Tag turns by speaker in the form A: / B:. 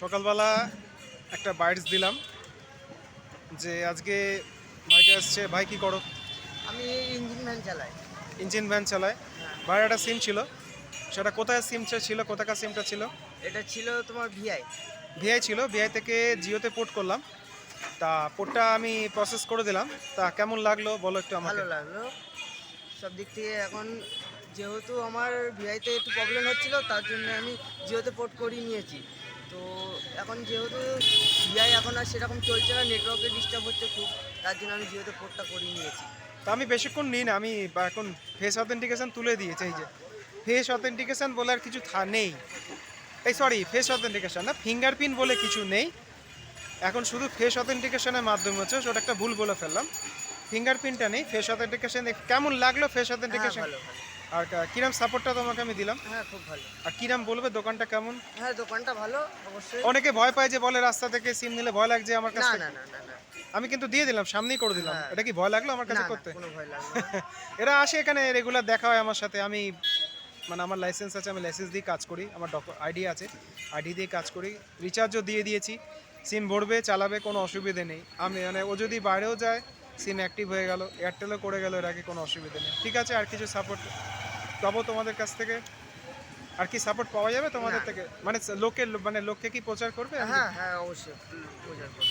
A: সকালবেলা একটা বাইটস দিলাম যে আজকে ভাইটা আসছে ভাই কি করো?
B: আমি ইঞ্জিন ভ্যান চালাই।
A: ইঞ্জিন ভ্যান চালাই
B: হ্যাঁ।
A: ভাইয়ের একটা সিম ছিল। সেটা কোথায় সিমটা ছিল? কোথাকার সিমটা ছিল?
B: এটা ছিল তোমার ভিআই
A: ভিআই ছিল। ভিআই থেকে জিওতে পোর্ট করলাম। তা পোর্টটা আমি প্রসেস করে দিলাম। তা কেমন লাগল? বলো একটু আমার
B: ভালো লাগল। সব দিক থেকে এখন যেহেতু আমার ভিআইতে একটু প্রবলেম হচ্ছিল তার জন্য আমি জিওতে পোর্ট করিয়ে নিয়েছি। তো এখন যেহেতু ভিআই এখন আর সেরকম চলছে না নেটওয়ার্কের ডিস্টার্ব হচ্ছে খুব তার জন্য আমি জিওতে পোর্টটা করিয়ে নিয়েছি।
A: তো আমি বেশিক্ষণ নিই না আমি এখন ফেস অথেন্টিকেশন তুলে দিয়েছি এই যে ফেস অথেন্টিকেশন বলে আর কিছু থা নেই। এই সরি ফেস অথেন্টিকেশন না ফিঙ্গারপ্রিন্ট বলে কিছু নেই। এখন শুধু ফেস অথেন্টিকেশনের মাধ্যমে হচ্ছে ওটা একটা ভুল বলে ফেললাম। ফিঙ্গারপ্রিন্টটা নেই ফেস অথেন্টিকেশন কেমন লাগল ফেস অথেন্টিকেশন আর কিরাম সাপোর্টটা তোমাকে আমি দিলাম?
B: হ্যাঁ খুব ভালো।
A: আর কিরাম বলবে দোকানটা কেমন?
B: হ্যাঁ দোকানটা ভালো অবশ্যই।
A: অনেকে ভয় পায় যে বলে রাস্তা থেকে সিম নিলে ভয় লাগছে আমার কাছ
B: না না না
A: আমি কিন্তু দিয়ে দিলাম সামনেই করে দিলাম।
B: হ্যাঁ।
A: এটা কি ভয় লাগল আমার কাছে করতে?
B: কোনো ভয় লাগবে
A: এরা আসে এখানে রেগুলার দেখা হয় আমার সাথে। আমি মানে আমার লাইসেন্স আছে আমি লাইসেন্স দিয়ে কাজ করি। আমার ডক আইডি আছে। আইডি দিয়ে কাজ করি। রিচার্জও দিয়ে দিয়েছি। সিম ভরবে চালাবে কোনো অসুবিধে নেই। আমি মানে ও যদি বাইরেও যায় সিম অ্যাক্টিভ হয়ে গেল এয়ারটেলও করে গেল এর আগে কোনো অসুবিধা নেই। ঠিক আছে আর কিছু সাপোর্ট পাবো তোমাদের কাছ থেকে? আর কি সাপোর্ট পাওয়া যাবে তোমাদের থেকে? মানে লোকের মানে লোককে কি প্রচার করবে?
B: হ্যাঁ হ্যাঁ অবশ্যই। প্রচার পর